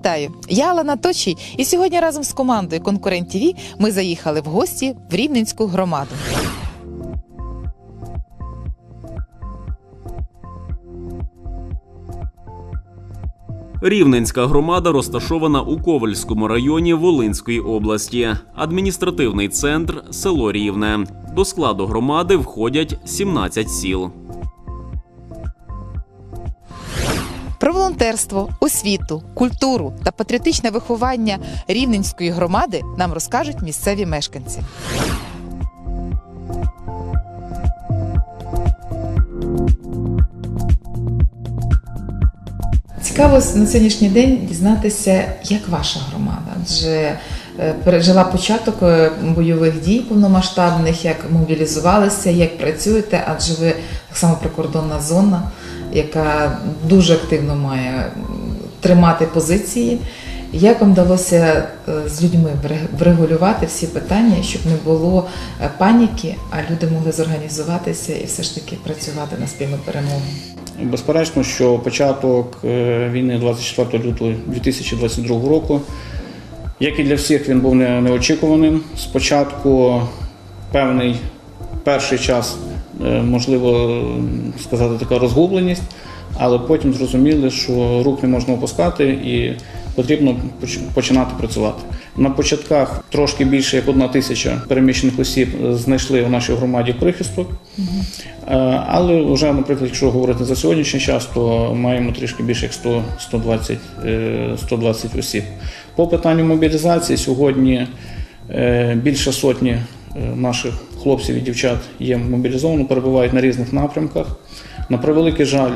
Вітаю! Я Алана Точій, і сьогодні разом з командою Конкурент ТВ ми заїхали в гості в Рівненську громаду. Рівненська громада розташована у Ковальському районі Волинської області. Адміністративний центр село Рівне. До складу громади входять 17 сіл. Про волонтерство, освіту, культуру та патріотичне виховання рівненської громади нам розкажуть місцеві мешканці. Цікаво на сьогоднішній день дізнатися, як ваша громада, адже е, пережила початок е, бойових дій повномасштабних, як мобілізувалися, як працюєте, адже ви так само прикордонна зона, яка дуже активно має тримати позиції. Як вам вдалося е, з людьми врегулювати всі питання, щоб не було е, паніки, а люди могли зорганізуватися і все ж таки працювати на спільну перемогу? Безперечно, що початок е, війни 24 лютого 2022 року, як і для всіх, він був неочікуваним. Спочатку певний перший час, можливо сказати, така розгубленість, але потім зрозуміли, що рук не можна опускати і потрібно починати працювати. На початках трошки більше як одна тисяча переміщених осіб е, знайшли в нашій громаді прихисток. Е, Але вже, наприклад, якщо говорити за сьогоднішній час, то маємо трішки більше як 100, 120, е, 120 осіб. По питанню мобілізації сьогодні е, більше сотні е, наших хлопців і дівчат є мобілізовано, перебувають на різних напрямках. На превеликий жаль,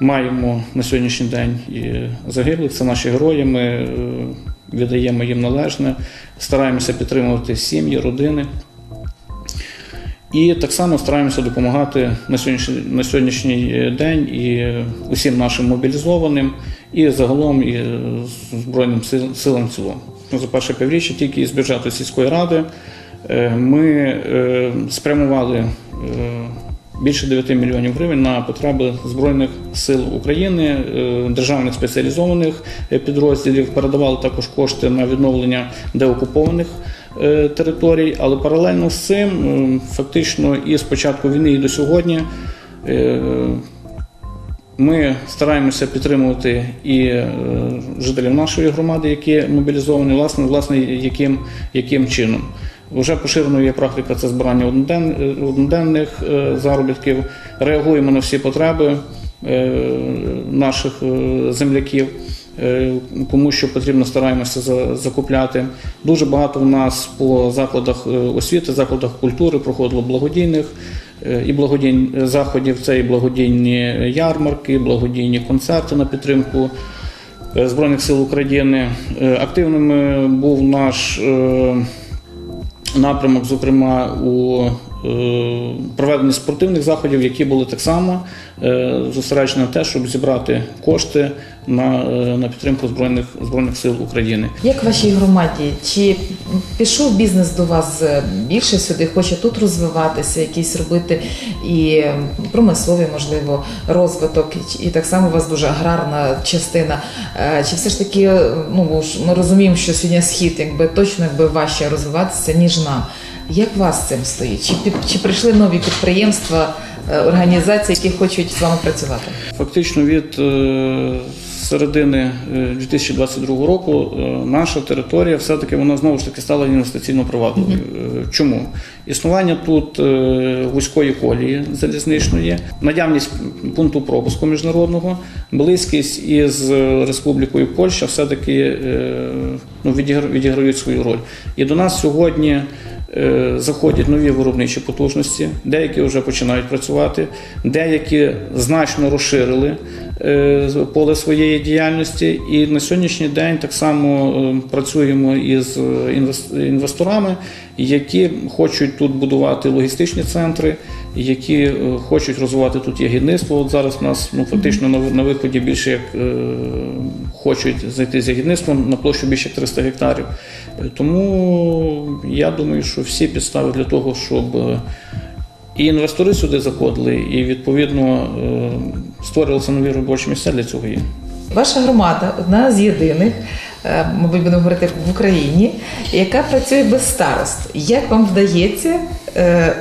маємо на сьогоднішній день і загиблих, це наші герої. Ми е, віддаємо їм належне, стараємося підтримувати сім'ї, родини. І так само стараємося допомагати на сьогоднішній, на сьогоднішній день і усім нашим мобілізованим, і загалом і Збройним сил- силам цілому. За перше півріччя тільки із бюджету сільської ради ми е, спрямували е, більше 9 мільйонів гривень на потреби Збройних сил України, е, державних спеціалізованих е, підрозділів. Передавали також кошти на відновлення деокупованих е, територій, але паралельно з цим, е, фактично, і з початку війни, і до сьогодні. е, Ми стараємося підтримувати і е, жителів нашої громади, які мобілізовані, власне, власне, яким, яким чином. Вже поширеною є практика це збирання одноденних е, заробітків. Реагуємо на всі потреби е, наших е, земляків. Кому що потрібно, стараємося закупляти. Дуже багато в нас по закладах освіти, закладах культури проходило благодійних і благодійних заходів. Це і благодійні ярмарки, і благодійні концерти на підтримку Збройних сил України. Активним був наш напрямок, зокрема у е, проведенні спортивних заходів, які були так само е, зосереджені на те, щоб зібрати кошти на, е, на підтримку збройних збройних сил України. Як вашій громаді? Чи пішов бізнес до вас е, більше сюди? Хоче тут розвиватися, якийсь робити і е, промисловий, можливо, розвиток, і, так само у вас дуже аграрна частина. Чи все ж таки, ну ми розуміємо, що сьогодні схід якби точно якби важче розвиватися, ніж нам. Як вас цим стоїть? Чи, чи прийшли нові підприємства, е, організації, які хочуть з вами працювати? Фактично від е, середини е, 2022 року е, наша територія все-таки вона знову ж таки стала інвестиційно привабливою. Е, Чому? Існування тут вузької колії залізничної, наявність пункту пропуску міжнародного, близькість із Республікою Польща все-таки ну, відіграють свою роль. І до нас сьогодні заходять нові виробничі потужності, деякі вже починають працювати, деякі значно розширили е, поле своєї діяльності. І на сьогоднішній день так само е, працюємо із е, інвесторами, які хочуть тут будувати логістичні центри, які е, хочуть розвивати тут ягідництво. От зараз у нас ну, фактично на, виході більше як е, хочуть зайти з ягідництвом на площу більше як 300 гектарів. Е, Тому я думаю, що всі підстави для того, щоб і інвестори сюди заходили, і відповідно створювалися нові робочі місця для цього є. Ваша громада одна з єдиних, мабуть, будемо говорити в Україні, яка працює без старост. Як вам вдається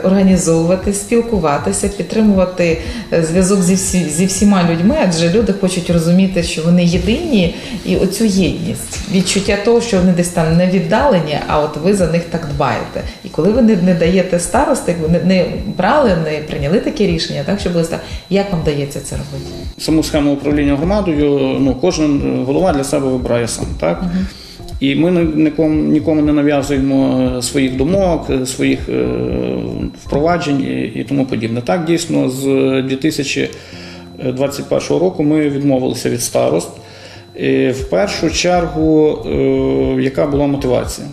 організовувати, спілкуватися, підтримувати е, зв'язок зі, всі, зі всіма людьми? Адже люди хочуть розуміти, що вони єдині, і оцю єдність, відчуття того, що вони десь там не віддалені, а от ви за них так дбаєте. І коли ви не, даєте старости, ви не, не брали, не прийняли таке рішення, так щоб листа, як вам вдається це робити? Саму схему управління громадою ну, кожен голова для себе вибирає сам. Так? І ми ні- нікому, нікому не нав'язуємо е, своїх думок, е, своїх е, впроваджень і, тому подібне. Так, дійсно, з 2021 року ми відмовилися від старост. І в першу чергу, яка була мотивація?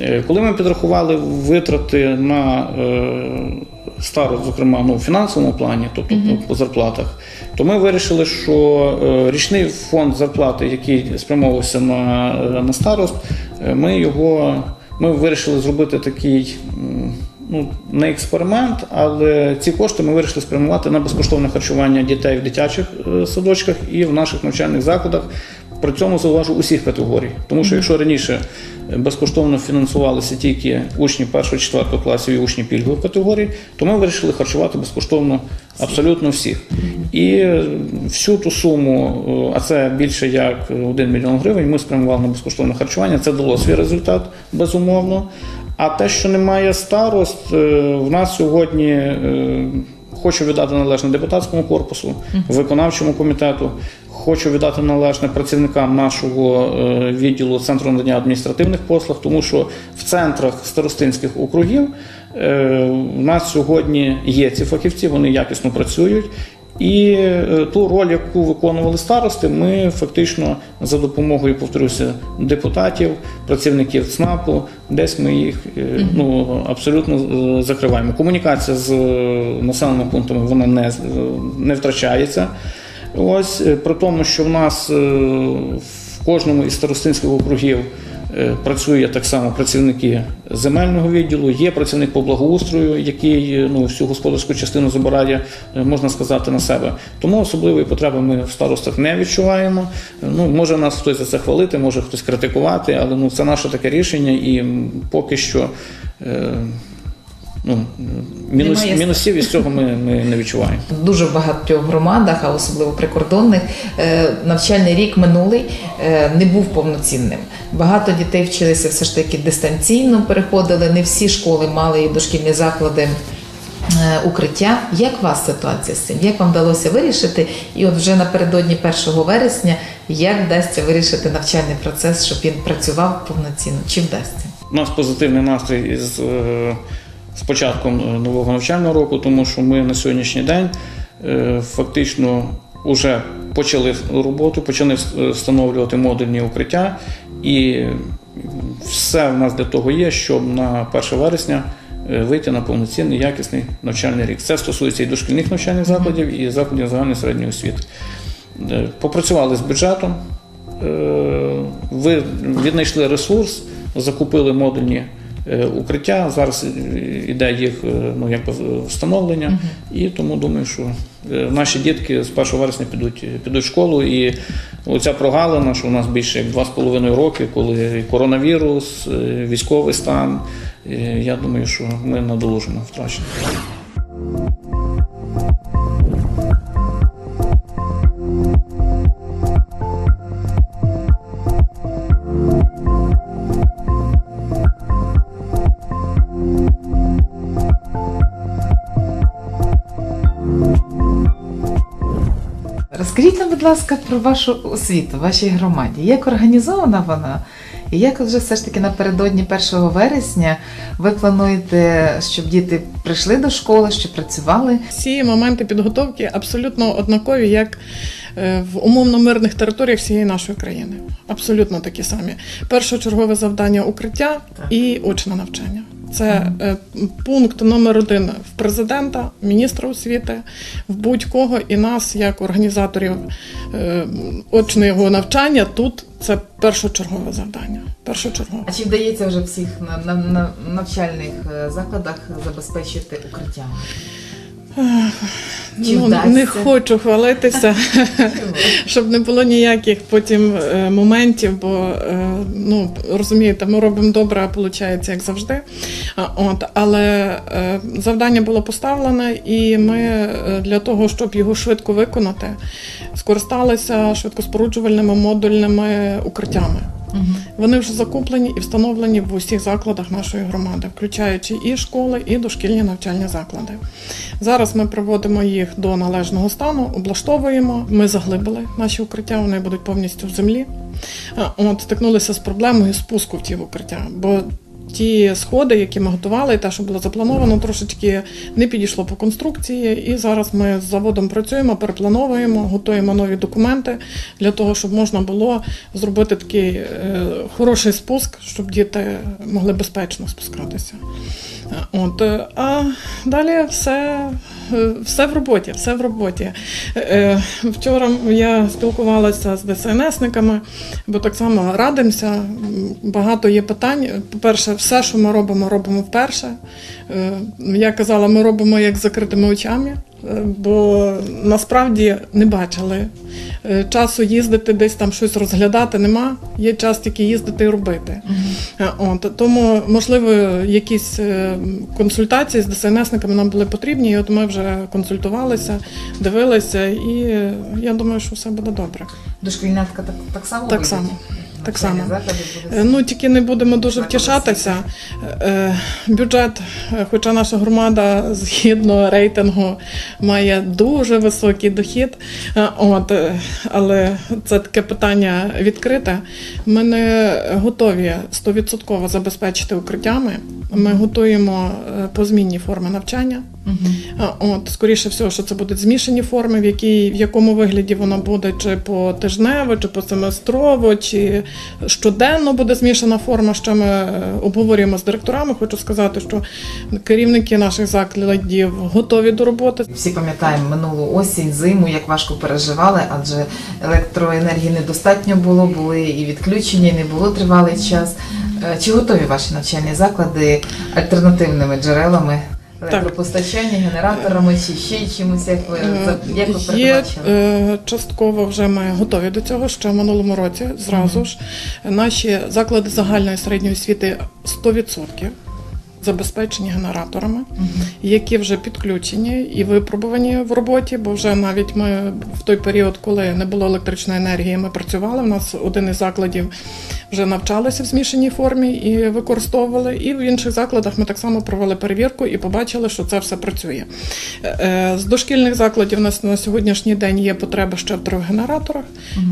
Е, Коли ми підрахували витрати на е, старост, зокрема ну, в фінансовому плані, тобто по- по зарплатах, то ми вирішили, що е, річний фонд зарплати, який спрямовувався на, на старост, ми його ми вирішили зробити такий. Ну, не експеримент, але ці кошти ми вирішили спрямувати на безкоштовне харчування дітей в дитячих садочках і в наших навчальних закладах. При цьому зауважу усіх категорій. Тому що якщо раніше безкоштовно фінансувалися тільки учні 1-4 класів і учні пільгових категорій, то ми вирішили харчувати безкоштовно абсолютно всіх. І е, всю ту суму, е, а це більше як 1 мільйон гривень, ми спрямували на безкоштовне харчування. Це дало свій результат, безумовно. А те, що немає старост, е, в нас сьогодні. е, Хочу віддати належне депутатському корпусу, виконавчому комітету. Хочу віддати належне працівникам нашого е, відділу центру надання адміністративних послуг, тому що в центрах старостинських округів е, в нас сьогодні є ці фахівці, вони якісно працюють. І е, ту роль, яку виконували старости, ми фактично за допомогою, повторюся, депутатів, працівників ЦНАПу, десь ми їх е, ну, абсолютно е, закриваємо. Комунікація з е, населеними пунктами вона не, е, не втрачається. Ось е, при тому, що в нас е, в кожному із старостинських округів е, працює так само працівники земельного відділу, є працівник по благоустрою, який ну, всю господарську частину забирає, можна сказати, на себе. Тому особливої потреби ми в старостах не відчуваємо. Ну, може нас хтось за це хвалити, може хтось критикувати, але ну, це наше таке рішення, і поки що. Ну, мінус, мінусів із цього ми, ми не відчуваємо. Дуже багатьох громадах, а особливо прикордонних, е, навчальний рік минулий е, не був повноцінним. Багато дітей вчилися все ж таки дистанційно, переходили. Не всі школи мали і дошкільні заклади. е, Укриття, як у вас ситуація з цим? Як вам вдалося вирішити? І от вже напередодні 1 вересня, як вдасться вирішити навчальний процес, щоб він працював повноцінно? Чи вдасться? У нас позитивний настрій із, з початком е, нового навчального року, тому що ми на сьогоднішній день е, фактично вже почали роботу, почали встановлювати модульні укриття, і все в нас для того є, щоб на 1 вересня е, вийти на повноцінний якісний навчальний рік. Це стосується і дошкільних навчальних закладів, і закладів загальної середньої освіти. Е, Попрацювали з бюджетом, е, ви віднайшли ресурс, закупили модульні е, укриття. Зараз е, іде їх е, ну, якби встановлення, і тому думаю, що е, наші дітки з 1 вересня підуть, підуть в школу. І оця прогалина, що у нас більше як 2,5 роки, коли коронавірус, е, військовий стан. е, Я думаю, що ми надолужимо втрачено. Будь ласка, про вашу освіту, вашій громаді. Як організована вона? І як вже все ж таки напередодні 1 вересня ви плануєте, щоб діти прийшли до школи, щоб працювали? Всі моменти підготовки абсолютно однакові, як е, в умовно мирних територіях всієї нашої країни. Абсолютно такі самі. Першочергове завдання укриття і очне навчання. Це е, пункт номер один в президента, міністра освіти, в будь-кого і нас, як організаторів е, очного навчання, тут це першочергове завдання. Першочергове. А чи вдається вже всіх на, на, на навчальних е, закладах забезпечити укриттям? Ну, не хочу хвалитися, щоб не було ніяких потім е, моментів, бо е, ну розумієте, ми робимо добре, а виходить як завжди. От, але е, завдання було поставлене, і ми для того, щоб його швидко виконати, скористалися швидкоспоруджувальними модульними укриттями. Вони вже закуплені і встановлені в усіх закладах нашої громади, включаючи і школи, і дошкільні навчальні заклади. Зараз ми приводимо їх до належного стану, облаштовуємо. Ми заглибили наші укриття, вони будуть повністю в землі. От стикнулися з проблемою спуску в ті укриття, бо ті сходи, які ми готували, те, що було заплановано, трошечки не підійшло по конструкції. І зараз ми з заводом працюємо, переплановуємо, готуємо нові документи для того, щоб можна було зробити такий е, хороший спуск, щоб діти могли безпечно спускатися. От, е, а далі все, е, все в роботі, все в роботі. Е, Вчора я спілкувалася з ДСНСниками, бо так само радимося. Багато є питань. По-перше, все, що ми робимо, робимо вперше. Я казала, ми робимо як з закритими очами. Е, Бо насправді не бачили Е, часу їздити десь там щось розглядати нема. Є час тільки їздити і робити. Е, От тому, можливо, якісь консультації з ДСНСниками нам були потрібні. І от ми вже консультувалися, дивилися, і я думаю, що все буде добре. Дошкільнятка так, так само Так само. Так само. Е, Ну тільки не будемо дуже втішатися. Е, Бюджет, е, хоча наша громада згідно рейтингу має дуже високий дохід, от, але це таке питання відкрите. Ми не готові 100% забезпечити укриттями. Ми готуємо позмінні форми навчання. А, От, скоріше всього, що це будуть змішані форми, в, якій, в якому вигляді воно буде, чи по тижнево, чи по семестрово, чи щоденно буде змішана форма. Що ми е, обговорюємо з директорами. Хочу сказати, що керівники наших закладів готові до роботи. Всі пам'ятаємо минулу осінь, зиму, як важко переживали, адже електроенергії недостатньо було, були і відключення, і не було тривалий час. Е, Чи готові ваші навчальні заклади альтернативними джерелами? Електропостачання, генераторами чи ще чимось, як ви, як ви Е, Є е, частково вже ми готові до цього. Ще в минулому році зразу ж. Наші заклади загальної середньої освіти 100% забезпечені генераторами. Які вже підключені і випробувані в роботі, бо вже навіть ми в той період, коли не було електричної енергії, ми працювали. У нас один із закладів вже навчалися в змішаній формі і використовували. І в інших закладах ми так само провели перевірку і побачили, що це все працює. Е, З дошкільних закладів у нас на сьогоднішній день є потреба ще в трьох генераторах.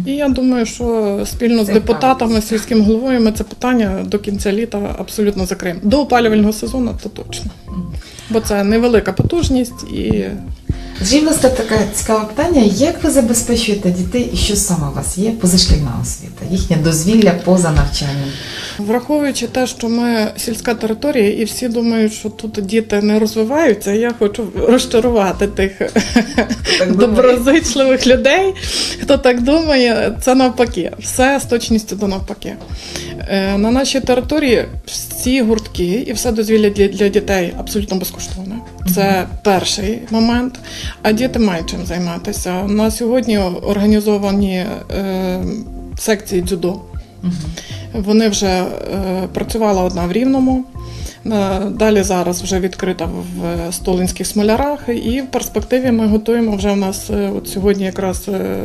І я думаю, що спільно з депутатами, сільським головою ми це питання до кінця літа абсолютно закриємо. До опалювального сезону то точно. Бо це невелика потужність і Скажіть, будь таке цікаве питання. Як ви забезпечуєте дітей і що саме у вас є позашкільна освіта, їхнє дозвілля поза навчанням? Враховуючи те, що ми сільська територія, і всі думають, що тут діти не розвиваються, я хочу розчарувати тих доброзичливих людей. Хто так думає, це навпаки, все з точністю до навпаки. Е, На нашій території всі гуртки і все дозвілля для, для дітей абсолютно безкоштовне. Це перший момент. А діти мають чим займатися. На сьогодні організовані е, секції дзюдо. Мгм. Вони вже е, працювала одна в Рівному. е, Далі зараз вже відкрита в Столинських смолярах, і в перспективі ми готуємо вже в нас е, от сьогодні якраз е,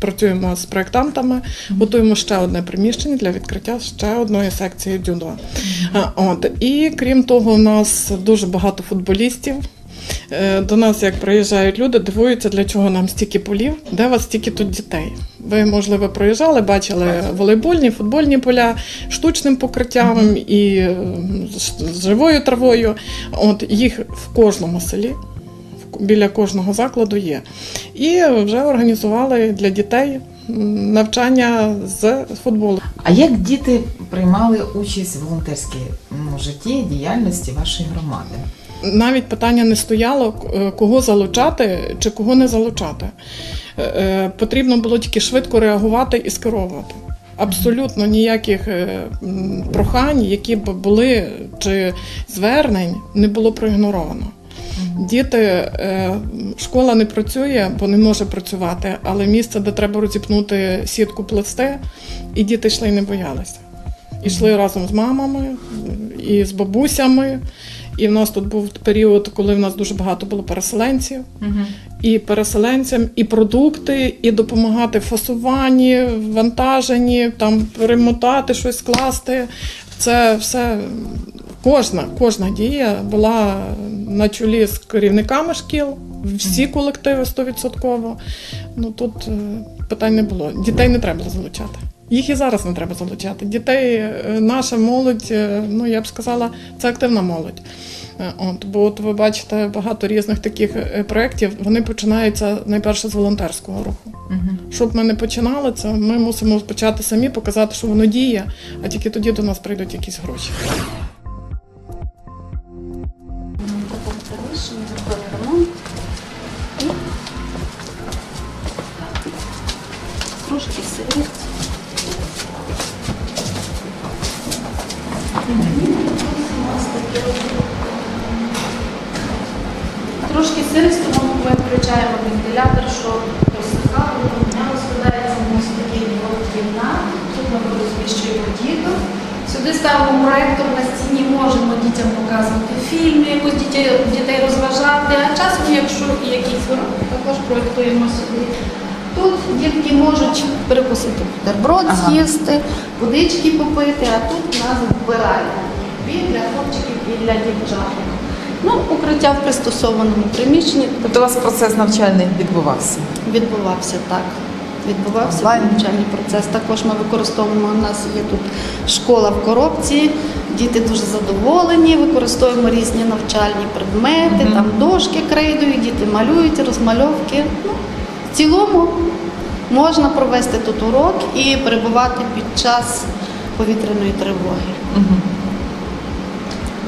працюємо з проєктантами, готуємо ще одне приміщення для відкриття ще одної секції дзюдо. Е, От і крім того, у нас дуже багато футболістів. Е, До нас, як приїжджають люди, дивуються, для чого нам стільки полів, де у вас стільки тут дітей. Ви, можливо, проїжджали, бачили волейбольні, футбольні поля, штучним покриттям і е, з- живою травою. От їх в кожному селі, біля кожного закладу є. І вже організували для дітей навчання з футболу. А як діти приймали участь в волонтерській житті, діяльності вашої громади? Навіть питання не стояло, е, кого залучати чи кого не залучати. Е, е, Потрібно було тільки швидко реагувати і скеровувати. Абсолютно ніяких прохань, які б були чи звернень, не було проігноровано. Діти, школа не працює, бо не може працювати, але місце, де треба розіпнути сітку плести, і діти йшли і не боялися. Ішли разом з мамами і з бабусями. І в нас тут був період, коли в нас дуже багато було переселенців. І переселенцям, і продукти, і допомагати в фасуванні, вантаженні, там перемотати щось, скласти. Це все кожна, кожна дія була на чолі з керівниками шкіл, всі колективи 100%. Ну тут е, питань не було. Дітей не треба було залучати. Їх і зараз не треба залучати. Дітей, е, наша молодь, е, ну я б сказала, це активна молодь. Е, От, бо от ви бачите багато різних таких проєктів. Вони починаються найперше з волонтерського руху. Щоб ми не починали це, ми мусимо почати самі показати, що воно діє, а тільки тоді до нас прийдуть якісь гроші. Ставимо проектор на стіні, можемо дітям показувати фільми, якось дітей, дітей розважати, а часом, якщо і якісь уроки, також проєктуємо сюди. Тут дітки можуть перекусити бутерброд, Ага. з'їсти, водички попити, а тут нас вбиральня. І для хлопчиків, і для дівчаток. Ну, укриття в пристосованому приміщенні Тобто у вас процес навчальний відбувався? відбувався так. Відбувався навчальний процес. Також ми використовуємо. У нас є тут школа в коробці. Діти дуже задоволені. Використовуємо різні навчальні предмети, Мгм. там дошки крейдою, діти малюють, розмальовки. Ну, в цілому можна провести тут урок і перебувати під час повітряної тривоги.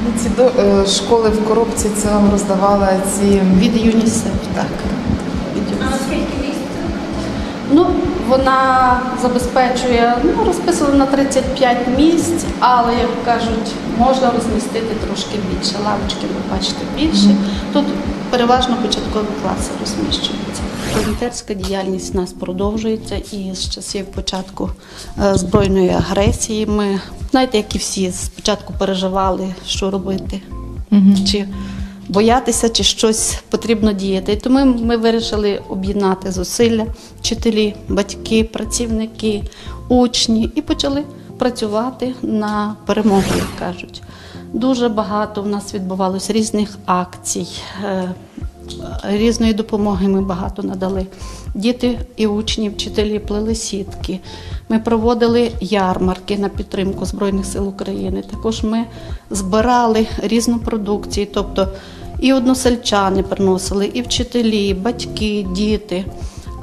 Ну, Ці до, е, школи в коробці це вам роздавали ці Від ЮНІСЕФ, так. Ну, вона забезпечує, ну, розписано на 35 місць, але, як кажуть, можна розмістити трошки більше. Лавочки, ви бачите, більше. Тут переважно початкові класи розміщуються. Волонтерська діяльність у нас продовжується і з часів початку е, збройної агресії ми, знаєте, як і всі, спочатку переживали, що робити, чи боятися, чи щось потрібно діяти. І тому ми вирішили об'єднати зусилля, вчителі, батьки, працівники, учні і почали працювати на перемогу, як кажуть. Дуже багато в нас відбувалось різних акцій, е, різної допомоги ми багато надали. Діти і учні, вчителі плели сітки. Ми проводили ярмарки на підтримку Збройних сил України. Також ми збирали різну продукцію, тобто і односельчани приносили, і вчителі, і батьки, діти.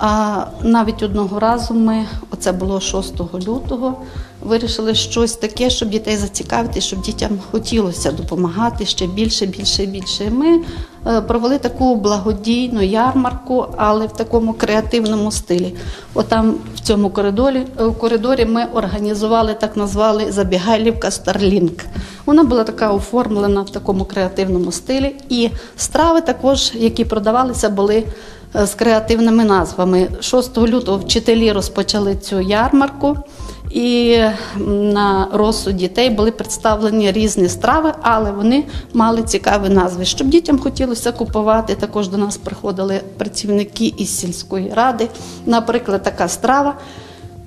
А навіть одного разу ми, оце було 6 лютого, вирішили щось таке, щоб дітей зацікавити, щоб дітям хотілося допомагати ще більше, більше, більше. Ми е, провели таку благодійну ярмарку, але в такому креативному стилі. Отам в цьому коридорі, е, в коридорі ми організували так назвали Забігайлівка Старлінк. Вона була така оформлена в такому креативному стилі. І страви також, які продавалися, були е, з креативними назвами. 6 лютого вчителі розпочали цю ярмарку. І на розсуд дітей були представлені різні страви, але вони мали цікаві назви. Щоб дітям хотілося купувати, також до нас приходили працівники із сільської ради. Наприклад, така страва,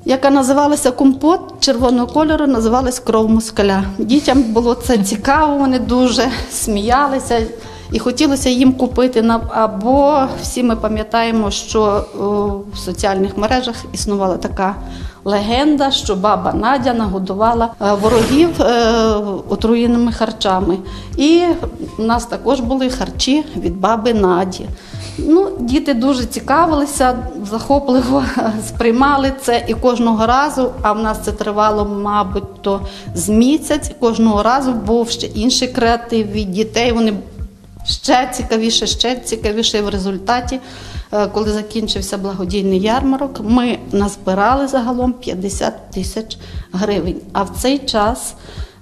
яка називалася компот червоного кольору, називалась кров москаля. Дітям було це цікаво, вони дуже сміялися. І хотілося їм купити на або всі ми пам'ятаємо, що в соціальних мережах існувала така легенда, що баба Надя нагодувала е, ворогів е, отруєними харчами. І в нас також були харчі від баби Наді. Ну, діти дуже цікавилися, захопливо сприймали це і кожного разу, а в нас це тривало, мабуть, то з місяць. Кожного разу був ще інший креатив від дітей. Вони ще цікавіше, ще цікавіше І в результаті. е, Коли закінчився благодійний ярмарок, ми назбирали загалом 50 тисяч гривень. А в цей час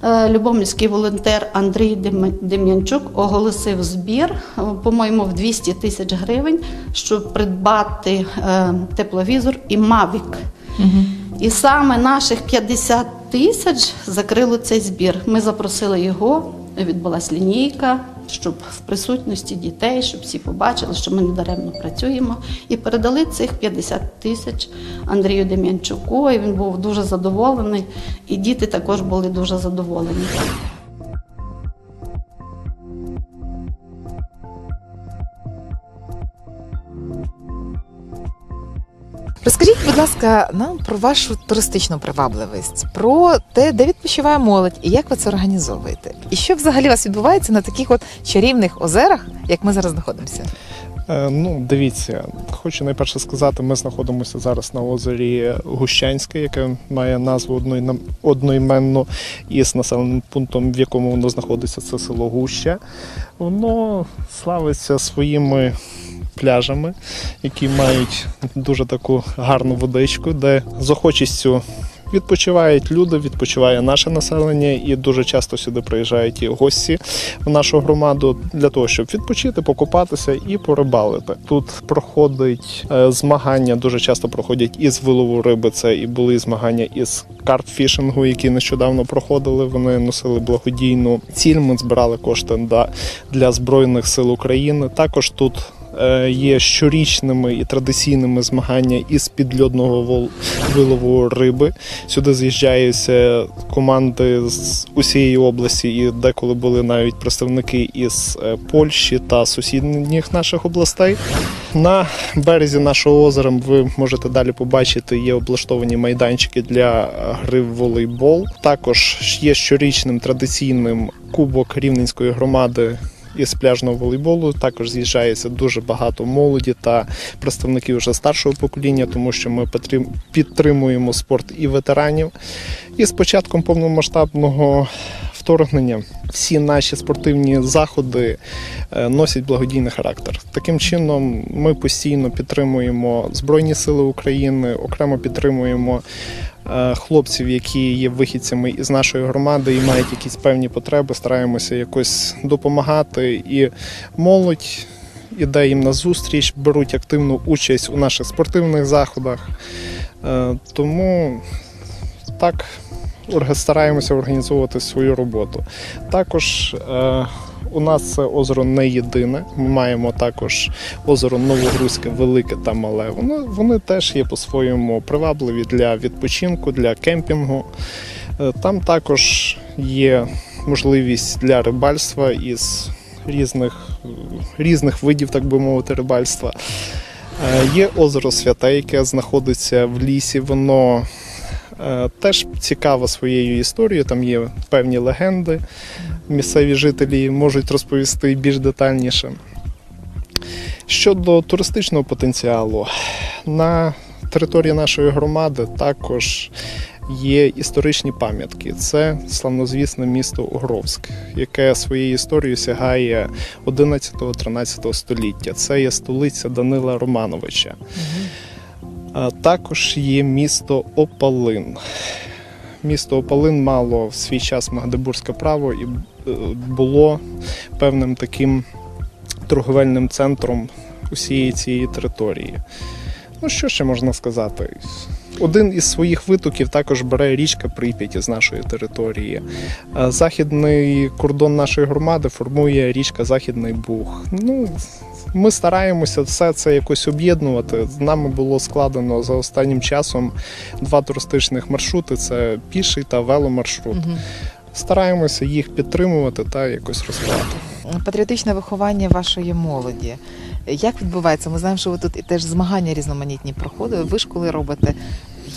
Е, Любомльський волонтер Андрій Дем'янчук оголосив збір, е, по-моєму, в 200 тисяч гривень, щоб придбати тепловізор і Мавік. І саме наших 50 тисяч закрило цей збір. Ми запросили його, відбулася лінійка, щоб в присутності дітей, щоб всі побачили, що ми недаремно працюємо, і передали цих 50 тисяч Андрію Дем'янчуку. І він був дуже задоволений, і діти також були дуже задоволені. Розкажіть, будь ласка, нам про вашу туристичну привабливість, про те, де відпочиває молодь і як ви це організовуєте. І що взагалі у вас відбувається на таких от чарівних озерах, як ми зараз знаходимося? Е, Ну, дивіться, хочу найперше сказати, ми знаходимося зараз на озері Гущанське, яке має назву одноімен- одноіменну із населеним пунктом, в якому воно знаходиться, це село Гуща. Воно славиться своїми пляжами, які мають дуже таку гарну водичку, де з охочістю відпочивають люди, відпочиває наше населення, і дуже часто сюди приїжджають і гості в нашу громаду для того, щоб відпочити, покупатися і порибалити. Тут проходить е, змагання, дуже часто проходять із вилову риби. Це і були змагання із карпфішингу, які нещодавно проходили. Вони носили благодійну ціль. Ми збирали кошти для збройних сил України. Також тут. Е, Є щорічними і традиційними змагання із підльодного вилову риби. Сюди з'їжджаються команди з усієї області, і деколи були навіть представники із е, Польщі та сусідніх наших областей. На березі нашого озера ви можете далі побачити, є облаштовані майданчики для гри в волейбол. Також є щорічним традиційним кубок Рівненської громади. Із пляжного волейболу також з'їжджається дуже багато молоді та представників вже старшого покоління, тому що ми підтримуємо спорт і ветеранів. І з початком повномасштабного вторгнення всі наші спортивні заходи е, носять благодійний характер. Таким чином, ми постійно підтримуємо Збройні Сили України, окремо підтримуємо хлопців, які є вихідцями із нашої громади і мають якісь певні потреби. Стараємося якось допомагати. І молодь іде їм на зустріч, беруть активну участь у наших спортивних заходах. Е, Тому так стараємося організовувати свою роботу. Також е, у нас це озеро не єдине. Ми маємо також озеро Новогрузьке, Велике та Мале. Вони, вони теж є по-своєму привабливі для відпочинку, для кемпінгу. Е, Там також є можливість для рибальства із різних, різних видів, так би мовити, рибальства. Е, Є озеро Святе, яке знаходиться в лісі. Воно теж цікаве своєю історією. Там є певні легенди. Місцеві жителі можуть розповісти більш детальніше. Щодо туристичного потенціалу, на території нашої громади також є історичні пам'ятки. Це славнозвісне місто Угровськ, яке своєю історією сягає 11-13 століття. Це є столиця Данила Романовича. А Також є місто Опалин. Місто Опалин мало в свій час Магдебурзьке право і е, було певним таким торговельним центром усієї цієї території. Ну, що ще можна сказати? Один із своїх витоків також бере річка Прип'ять з нашої території. Е, Західний кордон нашої громади формує річка Західний Буг. Ну, ми стараємося все це якось об'єднувати. З нами було складено за останнім часом два туристичних маршрути: це піший та веломаршрут. Стараємося їх підтримувати та якось розвивати. Патріотичне виховання вашої молоді. Як відбувається? Ми знаємо, що ви тут і теж змагання різноманітні проходили. Ви ж коли робите?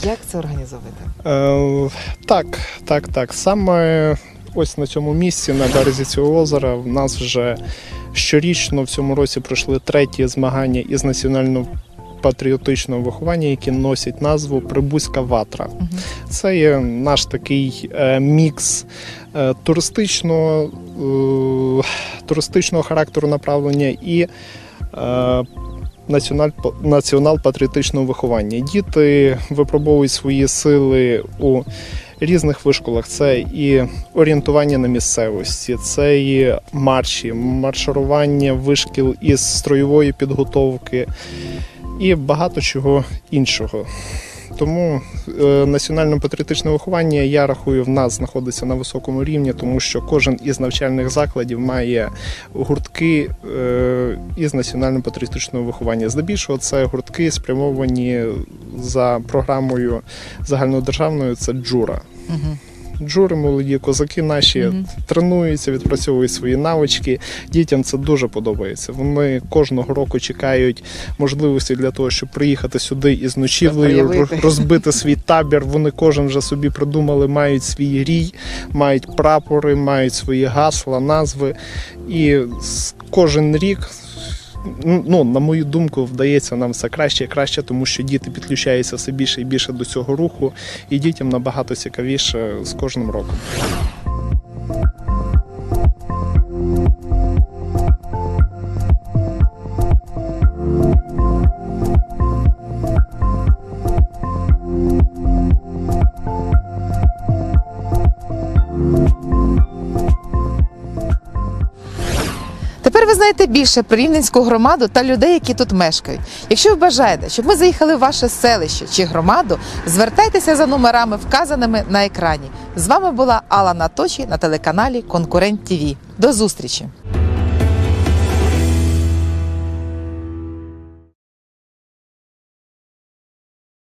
Як це організовуєте? Е, так, так, так. Саме ось на цьому місці, на березі цього озера, в нас вже щорічно в цьому році пройшли треті змагання із національного патріотичного виховання, які носять назву Прибузька ватра. Це є наш такий е, мікс е, туристичного, е, туристичного характеру направлення і е, національ, націонал-патріотичного виховання. Діти випробовують свої сили у різних вишколах. Це і орієнтування на місцевості, це і марші, марширування вишкіл із строєвої підготовки і багато чого іншого. Тому е, національно-патріотичне виховання я рахую в нас знаходиться на високому рівні, тому що кожен із навчальних закладів має гуртки е, із національно-патріотичного виховання. Здебільшого це гуртки спрямовані за програмою загальнодержавною. Це джура. Джури, молоді козаки наші тренуються, відпрацьовують свої навички. Дітям це дуже подобається. Вони кожного року чекають можливості для того, щоб приїхати сюди із ночівлею, розбити свій табір. Вони кожен вже собі придумали, мають свій рій, мають прапори, мають свої гасла, назви. І кожен рік. Ну, на мою думку, вдається нам все краще і краще, тому що діти підключаються все більше і більше до цього руху, і дітям набагато цікавіше з кожним роком. Тепер більше про рівненську громаду та людей, які тут мешкають. Якщо ви бажаєте, щоб ми заїхали в ваше селище чи громаду, звертайтеся за номерами, вказаними на екрані. З вами була Алла Наточі на телеканалі Конкурент ТІВІ. До зустрічі!